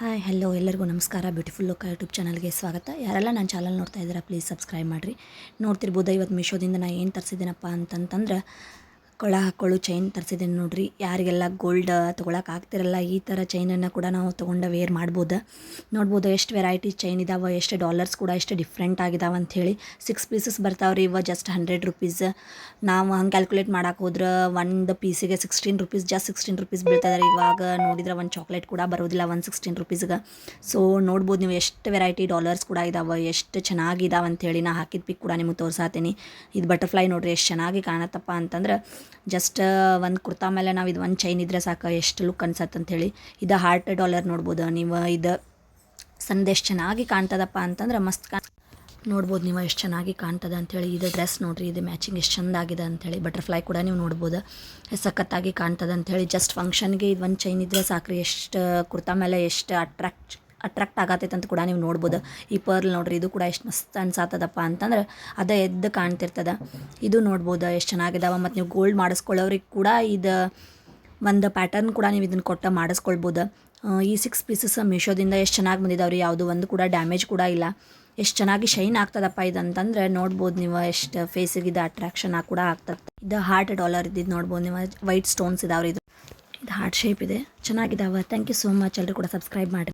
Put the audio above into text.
Hi hello ಎಲ್ಲರಿಗೂ ನಮಸ್ಕಾರ. Beautiful look YouTube ಚಾನಲ್ಗೆ ಸ್ವಾಗತ. ಯಾರೆಲ್ಲ ನನ್ನ ಚಾನಲ್ ನೋಡ್ತಾ ಇದ್ದೀರಾ ಪ್ಲೀಸ್ ಸಬ್ಸ್ಕ್ರೈಬ್ ಮಾಡಿರಿ. ನೋಡ್ತಿರ್ಬೋದು, ಇವತ್ತು ಮೀಶೋದಿಂದ ನಾನು ಏನು ತರಿಸಿದ್ದೀನಪ್ಪ ಅಂತಂತಂದ್ರೆ ಕೊಳ ಹಾಕ್ಕೊಳ್ಳೋ ಚೈನ್ ತರಿಸಿದ್ದೀನಿ ನೋಡ್ರಿ. ಯಾರಿಗೆಲ್ಲ ಗೋಲ್ಡ್ ತೊಗೊಳಕ್ಕೆ ಆಗ್ತಿರಲ್ಲ, ಈ ಥರ ಚೈನನ್ನು ಕೂಡ ನಾವು ತೊಗೊಂಡು ವೇರ್ ಮಾಡ್ಬೋದು. ನೋಡ್ಬೋದು ಎಷ್ಟು ವೆರೈಟಿ ಚೈನ್ ಇದಾವೆ, ಎಷ್ಟು ಡಾಲರ್ಸ್ ಕೂಡ ಎಷ್ಟು ಡಿಫ್ರೆಂಟ್ ಆಗಿದಾವೆ ಅಂಥೇಳಿ ಸಿಕ್ಸ್ ಪೀಸಸ್ ಬರ್ತಾವ್ರಿ. ಇವ ಜಸ್ಟ್ ಹಂಡ್ರೆಡ್ ರುಪೀಸ್ ನಾವು ಹಂಗೆ ಕ್ಯಾಲ್ಕುಲೇಟ್ ಮಾಡೋಕೆ ಹೋದ್ರೆ ಒಂದು ಪೀಸಿಗೆ sixteen rupees just sixteen rupees ಬೀಳ್ತದೆ ಇವಾಗ ನೋಡಿದ್ರೆ ಒಂದು ಚಾಕ್ಲೇಟ್ ಕೂಡ ಬರೋದಿಲ್ಲ ಒಂದು ಸಿಕ್ಸ್ಟೀನ್ ರುಪೀಸ್ಗೆ ಸೊ ನೋಡ್ಬೋದು ನೀವು ಎಷ್ಟು ವೆರೈಟಿ ಡಾಲರ್ಸ್ ಕೂಡ ಇದಾವೆ, ಎಷ್ಟು ಚೆನ್ನಾಗಿದಾವೆ ಅಂಥೇಳಿ ನಾ ಹಾಕಿದ ಪಿಕ್ ಕೂಡ ನಿಮಗೆ ತೋರ್ಸಾತೀನಿ. ಇದು ಬಟರ್ಫ್ಲೈ ನೋಡ್ರಿ ಎಷ್ಟು ಚೆನ್ನಾಗಿ ಕಾಣತ್ತಪ್ಪ ಅಂತಂದ್ರೆ ಜಸ್ಟ್ ಒಂದು ಕುರ್ತಾ ಮೇಲೆ ನಾವು ಇದು ಒಂದು ಚೈನ್ ಇದ್ರೆ ಸಾಕು, ಎಷ್ಟು ಲುಕ್ ಅನ್ಸತ್ತೆ ಅಂಥೇಳಿ ಇದು ಹಾರ್ಟ್ ಡಾಲರ್ ನೋಡ್ಬೋದು, ನೀವು ಇದು ಸಂದೇಶ ಚೆನ್ನಾಗಿ ಕಾಣ್ತದಪ್ಪ ಅಂತಂದ್ರೆ ಮಸ್ತ್ ಕಾಣ್ ನೋಡ್ಬೋದು ನೀವು ಎಷ್ಟು ಚೆನ್ನಾಗಿ ಕಾಣ್ತದೆ ಅಂಥೇಳಿ ಇದು ಡ್ರೆಸ್ ನೋಡ್ರಿ, ಇದು ಮ್ಯಾಚಿಂಗ್ ಎಷ್ಟು ಚಂದ ಆಗಿದೆ ಅಂಥೇಳಿ ಬಟರ್ಫ್ಲೈ ಕೂಡ ನೀವು ನೋಡ್ಬೋದು. ಸಖತ್ತಾಗಿ ಕಾಣ್ತದೆ ಅಂಥೇಳಿ ಜಸ್ಟ್ ಫಂಕ್ಷನ್ಗೆ ಇದು ಒಂದು ಚೈನ್ ಇದ್ರೆ ಸಾಕ್ರಿ, ಎಷ್ಟು ಕುರ್ತಾ ಮೇಲೆ ಎಷ್ಟು ಅಟ್ರಾಕ್ಟ್ ಅಟ್ರಾಕ್ಟ್ ಆಗತ್ತೈತೆ ಅಂತ ಕೂಡ ನೀವು ನೋಡ್ಬೋದು. ಈ ಪರ್ಲ್ ನೋಡ್ರಿ, ಇದು ಕೂಡ ಎಷ್ಟು ಮಸ್ತ್ ಅನ್ಸಾತದಪ್ಪ ಅಂತಂದ್ರೆ ಅದ ಎದ್ದು ಕಾಣ್ತಿರ್ತದ. ಇದು ನೋಡ್ಬೋದು ಎಷ್ಟು ಚೆನ್ನಾಗಿದಾವ. ಮತ್ತು ನೀವು ಗೋಲ್ಡ್ ಮಾಡಿಸ್ಕೊಳ್ಳೋರಿಗೆ ಕೂಡ ಇದು ಒಂದು ಪ್ಯಾಟರ್ನ್ ಕೂಡ ನೀವು ಇದನ್ನು ಕೊಟ್ಟು ಮಾಡಿಸ್ಕೊಳ್ಬೋದು. ಈ ಸಿಕ್ಸ್ ಪೀಸಸ್ ಮೀಶೋದಿಂದ ಎಷ್ಟು ಚೆನ್ನಾಗಿ ಬಂದಿದಾವ್ರಿ, ಯಾವುದು ಒಂದು ಕೂಡ ಡ್ಯಾಮೇಜ್ ಕೂಡ ಇಲ್ಲ. ಎಷ್ಟು ಚೆನ್ನಾಗಿ ಶೈನ್ ಆಗ್ತದಪ್ಪ ಇದಂತಂದ್ರೆ ನೋಡ್ಬೋದು ನೀವು ಎಷ್ಟು ಫೇಸಿಗೆ ಇದು ಅಟ್ರಾಕ್ಷನ್ ಆಗಿ ಕೂಡ ಆಗ್ತದೆ. ಇದು ಹಾರ್ಟ್ ಡಾಲರ್ ಇದ್ದಿದ್ದು ನೋಡ್ಬೋದು ನೀವು ವೈಟ್ ಸ್ಟೋನ್ಸ್ ಇದಾವ್ರಿ ಇದು. ಇದು ಹಾರ್ಟ್ ಶೇಪ್ ಇದೆ. ಚೆನ್ನಾಗಿದ್ದಾವೆ ಥ್ಯಾಂಕ್ ಯು ಸೋ ಮಚ್ ಎಲ್ಲರೂ ಕೂಡ ಸಬ್ಸ್ಕ್ರೈಬ್ ಮಾಡಿ